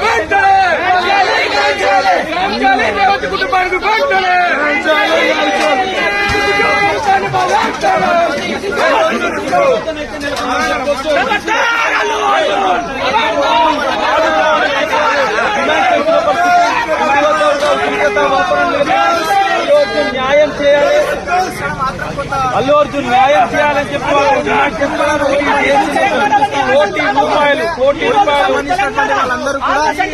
బంటలే బంటలే బంటలే బంటలే వెనకకుటి పారుకుంటలే బంటలే బంటలే బంటలే బంటలే నివారించరా కనీసం నిలబడండి కట్టారలు ఆల్వర్డ్జున్ న్యాయం చేయాలి అని చెప్పువారు ఏది చేయమన్నది రూపాయలు కోటి రూపాయలు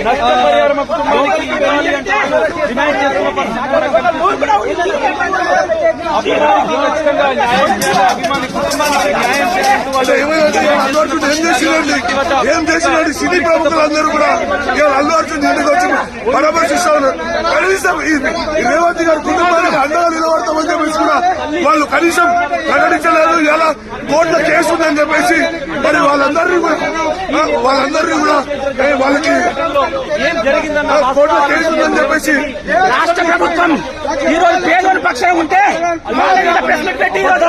నష్టపరిహారం కుటుంబానికి న్యాయం చేయాలి అభిమాని కుటుంబానికి న్యాయం చేయాలి ఏం చేసినండి ఏం చేసినండి సినీ కూడా కూడా రేవంత్ గారి కుటుంబానికి అండగా నిలబడతామని చెప్పేసి కూడా వాళ్ళు కనీసం ప్రకటించలేదు ఎలా కోర్టులో కేసు ఉందని చెప్పేసి మరి వాళ్ళందరినీ కూడా వాళ్ళందరినీ కూడా వాళ్ళకి కోర్టులో కేసు ఉందని చెప్పేసి రాష్ట్ర ప్రభుత్వం ఈ రోజు పేదోని పక్షం ఉంటే పెట్టి ఈరోజు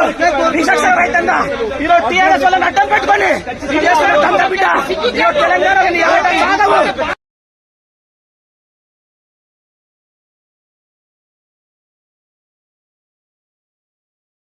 ఈరోజు టీఆర్ఎస్ వాళ్ళని అడ్డం పెట్టుకొని తెలంగాణ